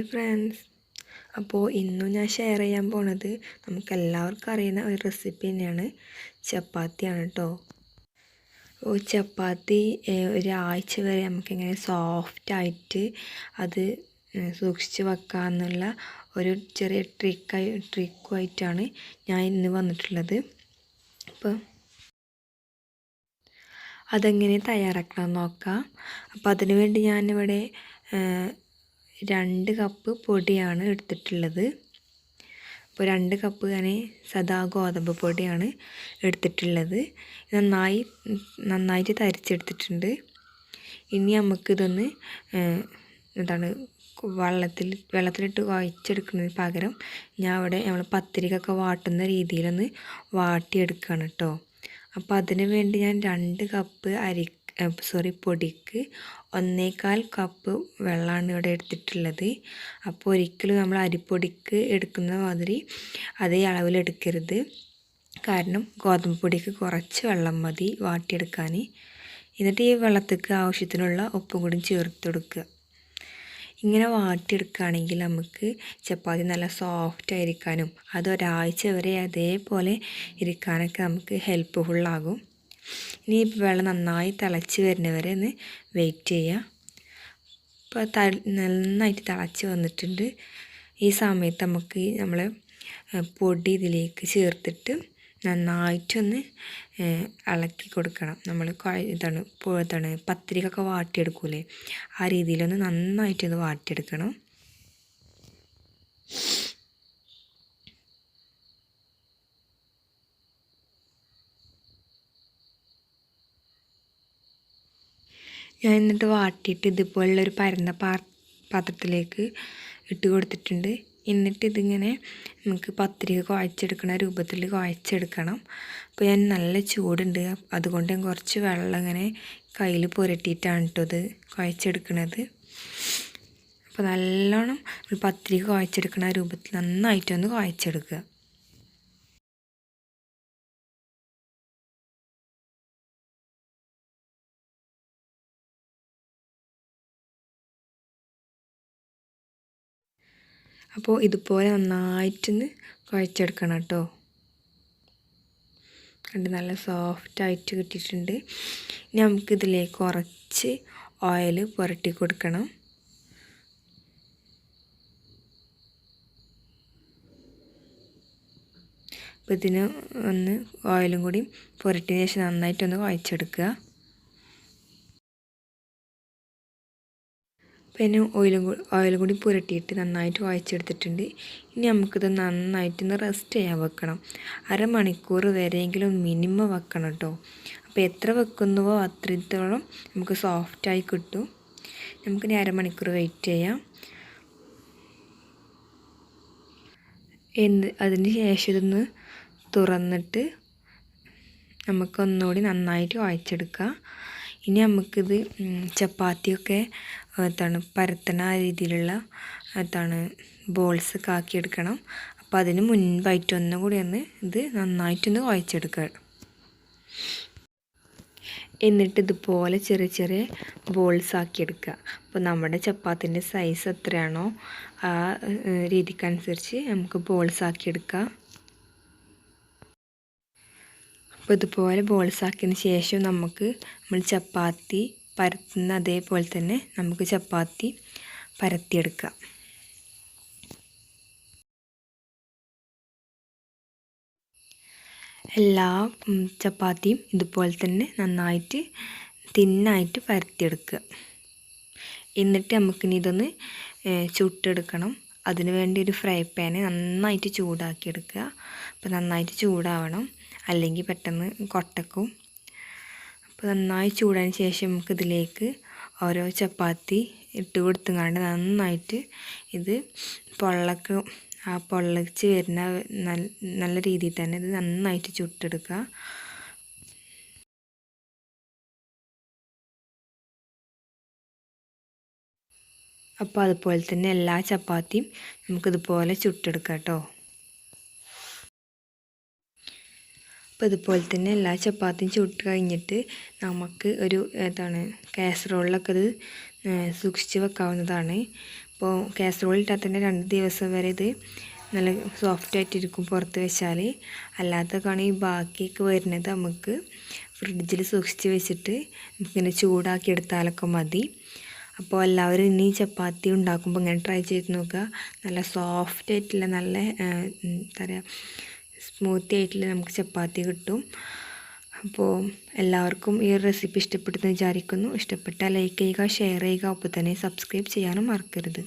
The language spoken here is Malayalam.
Hi friends. അപ്പോൾ ഇന്നും ഞാൻ ഷെയർ ചെയ്യാൻ പോണത് നമുക്ക് എല്ലാവർക്കും അറിയുന്ന ഒരു റെസിപ്പി തന്നെയാണ്. ചപ്പാത്തിയാണ് കേട്ടോ ഓ ചപ്പാത്തി ഒരാഴ്ച വരെ നമുക്കിങ്ങനെ സോഫ്റ്റായിട്ട് അത് സൂക്ഷിച്ച് വെക്കാമെന്നുള്ള ഒരു ചെറിയ ട്രിക്കായി ട്രിക്കുമായിട്ടാണ് ഞാൻ ഇന്ന് വന്നിട്ടുള്ളത്. അപ്പോൾ അതെങ്ങനെ തയ്യാറാക്കണം നോക്കാം. അപ്പോൾ അതിനുവേണ്ടി ഞാനിവിടെ രണ്ട് കപ്പ് പൊടിയാണ് എടുത്തിട്ടുള്ളത്. അപ്പോൾ രണ്ട് കപ്പ് ഞാൻ സദാ ഗോതമ്പ് പൊടിയാണ് എടുത്തിട്ടുള്ളത്. നന്നായി നന്നായിട്ട് തരിച്ചെടുത്തിട്ടുണ്ട്. ഇനി നമുക്കിതൊന്ന് എന്താണ് വെള്ളത്തിൽ വെള്ളത്തിലിട്ട് കുഴച്ചെടുക്കുന്നതിന് പകരം ഞാൻ അവിടെ നമ്മൾ പത്തിരിക്കൊക്കെ വാട്ടുന്ന രീതിയിലൊന്ന് വാട്ടിയെടുക്കുകയാണ് കേട്ടോ. അപ്പോൾ അതിന് വേണ്ടി ഞാൻ രണ്ട് കപ്പ് അരി സോറി പൊടിക്ക് ഒന്നേകാൽ കപ്പ് വെള്ളമാണ് ഇവിടെ എടുത്തിട്ടുള്ളത്. അപ്പോൾ ഒരിക്കലും നമ്മൾ അരിപ്പൊടിക്ക് എടുക്കുന്ന മാതിരി അതേ അളവിലെടുക്കരുത് കാരണം ഗോതമ്പ് പൊടിക്ക് കുറച്ച് വെള്ളം മതി വാട്ടിയെടുക്കാൻ. എന്നിട്ട് ഈ വെള്ളത്തേക്ക് ആവശ്യത്തിനുള്ള ഉപ്പും കൂടി ചേർത്ത് കൊടുക്കുക. ഇങ്ങനെ വാട്ടിയെടുക്കുകയാണെങ്കിൽ നമുക്ക് ചപ്പാത്തി നല്ല സോഫ്റ്റ് ആയിരിക്കാനും അത് ഒരാഴ്ച വരെ അതേപോലെ ഇരിക്കാനൊക്കെ നമുക്ക് ഹെൽപ്പ്ഫുള്ളാകും ഇനി വെള്ളം നന്നായി തിളച്ച് വരുന്നവരെ ഒന്ന് വെയിറ്റ് ചെയ്യുക ഇപ്പോൾ ത നന്നായിട്ട് തിളച്ച് വന്നിട്ടുണ്ട്. ഈ സമയത്ത് നമുക്ക് നമ്മൾ പൊടി ഇതിലേക്ക് ചേർത്തിട്ട് നന്നായിട്ടൊന്ന് ഇളക്കി കൊടുക്കണം. നമ്മൾ ഇതാണ് ഇതാണ് പത്തിരിക്കൊക്കെ വാട്ടിയെടുക്കൂലേ? ആ രീതിയിലൊന്ന് നന്നായിട്ടൊന്ന് വാട്ടിയെടുക്കണം. ഞാൻ എന്നിട്ട് വാട്ടിയിട്ട് ഇതുപോലുള്ളൊരു പരന്ന പാ പാത്രത്തിലേക്ക് ഇട്ട് കൊടുത്തിട്ടുണ്ട്. എന്നിട്ട് ഇതിങ്ങനെ നമുക്ക് പത്തിരിക കുഴച്ചെടുക്കണ രൂപത്തിൽ കുഴച്ചെടുക്കണം. അപ്പോൾ ഞാൻ നല്ല ചൂടുണ്ട്. അതുകൊണ്ട് ഞാൻ കുറച്ച് വെള്ളം ഇങ്ങനെ കയ്യിൽ പുരട്ടിയിട്ടാണ് കേട്ടോ ഇത് കുഴച്ചെടുക്കണത്. അപ്പോൾ നല്ലോണം ഒരു പത്തിരിക കുഴച്ചെടുക്കണ രൂപത്തിൽ നന്നായിട്ടൊന്ന് കുഴച്ചെടുക്കുക. അപ്പോൾ ഇതുപോലെ നന്നായിട്ടൊന്ന് കുഴച്ചെടുക്കണം കേട്ടോ. കണ്ട് നല്ല സോഫ്റ്റായിട്ട് കിട്ടിയിട്ടുണ്ട്. ഇനി നമുക്കിതിലേക്ക് കുറച്ച് ഓയിൽ പുരട്ടി കൊടുക്കണം. അപ്പോൾ ഇതിന് ഒന്ന് ഓയിലും കൂടി പുരട്ടിയതിന് ശേഷം നന്നായിട്ടൊന്ന് കുഴച്ചെടുക്കുക. പിന്നെ ഓയിലും ഓയിലും കൂടി പുരട്ടിയിട്ട് നന്നായിട്ട് വായിച്ചെടുത്തിട്ടുണ്ട്. ഇനി നമുക്കിത് നന്നായിട്ടൊന്ന് റെസ്റ്റ് ചെയ്യാൻ വെക്കണം. അരമണിക്കൂർ വരെയെങ്കിലും മിനിമം വെക്കണം കേട്ടോ അപ്പോൾ എത്ര വെക്കുന്നുവോ അത്രത്തോളം നമുക്ക് സോഫ്റ്റായി കിട്ടും. നമുക്കിനി അരമണിക്കൂർ വെയിറ്റ് ചെയ്യാം. എന്ത് അതിന് ശേഷം ഇതൊന്ന് തുറന്നിട്ട് നമുക്കൊന്നുകൂടി നന്നായിട്ട് കുഴച്ചെടുക്കാം ഇനി നമുക്കിത് ചപ്പാത്തിയൊക്കെ എന്താണ് പരത്തണ രീതിയിലുള്ള എന്താണ് ബോൾസ് കാക്കിയെടുക്കണം അപ്പോൾ അതിന് മുൻപായിട്ട് ഒന്നും കൂടി ഒന്ന് ഇത് നന്നായിട്ടൊന്ന് കുഴച്ചെടുക്കുക. എന്നിട്ട് ഇതുപോലെ ചെറിയ ചെറിയ ബോൾസ് ആക്കിയെടുക്കുക. അപ്പോൾ നമ്മുടെ ചപ്പാത്തിന്റെ സൈസ് എത്രയാണോ ആ രീതിക്കനുസരിച്ച് നമുക്ക് ബോൾസ് ആക്കിയെടുക്കാം. അപ്പോൾ ഇതുപോലെ ബോൾസ് ആക്കിയതിന് ശേഷം നമുക്ക് നമ്മൾ ചപ്പാത്തി പരത്തുന്ന അതേപോലെ തന്നെ നമുക്ക് ചപ്പാത്തി പരത്തിയെടുക്കാം. എല്ലാ ചപ്പാത്തിയും ഇതുപോലെ തന്നെ നന്നായിട്ട് തിന്നായിട്ട് പരത്തിയെടുക്കുക. എന്നിട്ട് നമുക്കിനി ഇതൊന്ന് ചുട്ടെടുക്കണം. അതിന് വേണ്ടി ഒരു ഫ്രൈ പാന് നന്നായിട്ട് ചൂടാക്കിയെടുക്കുക. അപ്പോൾ നന്നായിട്ട് ചൂടാവണം. അല്ലെങ്കിൽ പെട്ടെന്ന് കൊട്ടക്കും. അപ്പോൾ നന്നായി ചൂടാൻ ശേഷം നമുക്ക് ഇതിലേക്ക് ഓരോ ചപ്പാത്തി ഇട്ട് കൊടുത്തുകൊണ്ട് നന്നായിട്ട് ഇത് പൊള്ളക്ക് ആ പൊള്ളച്ച് വരുന്ന നല്ല രീതിയിൽ തന്നെ ഇത് നന്നായിട്ട് ചുട്ടെടുക്കുക. അപ്പോൾ അതുപോലെ തന്നെ എല്ലാ ചപ്പാത്തിയും നമുക്കിതുപോലെ ചുട്ടെടുക്കാം കേട്ടോ. അപ്പോൾ ഇതുപോലെ തന്നെ എല്ലാ ചപ്പാത്തിയും ചുട്ട് കഴിഞ്ഞിട്ട് നമുക്ക് ഒരു എന്താണ് കാസറോളിലൊക്കെ ഇത് സൂക്ഷിച്ച് വെക്കാവുന്നതാണ്. അപ്പോൾ കാസറോൾ ഇട്ടാൽ തന്നെ രണ്ട് ദിവസം വരെ ഇത് നല്ല സോഫ്റ്റ് ആയിട്ടിരിക്കും പുറത്ത് വെച്ചാൽ അല്ലാത്തതൊക്കെയാണ് ഈ ബാക്കിയൊക്കെ വരുന്നത് നമുക്ക് ഫ്രിഡ്ജിൽ സൂക്ഷിച്ച് വെച്ചിട്ട് നമുക്കിങ്ങനെ ചൂടാക്കി എടുത്താലൊക്കെ മതി. അപ്പോൾ എല്ലാവരും ഇനി ചപ്പാത്തി ഉണ്ടാക്കുമ്പോൾ ഇങ്ങനെ ട്രൈ ചെയ്ത് നോക്കുക. നല്ല സോഫ്റ്റ് ആയിട്ടുള്ള നല്ല എന്താ പറയുക സ്മൂത്തി ആയിട്ടുള്ള നമുക്ക് ചപ്പാത്തി കിട്ടും. അപ്പോൾ എല്ലാവർക്കും ഈ റെസിപ്പി ഇഷ്ടപ്പെട്ടെന്ന് വിചാരിക്കുന്നു. ഇഷ്ടപ്പെട്ടാൽ ലൈക്ക് ചെയ്യുക ഷെയർ ചെയ്യുക. ഒപ്പം തന്നെ സബ്സ്ക്രൈബ് ചെയ്യാനും മറക്കരുത്.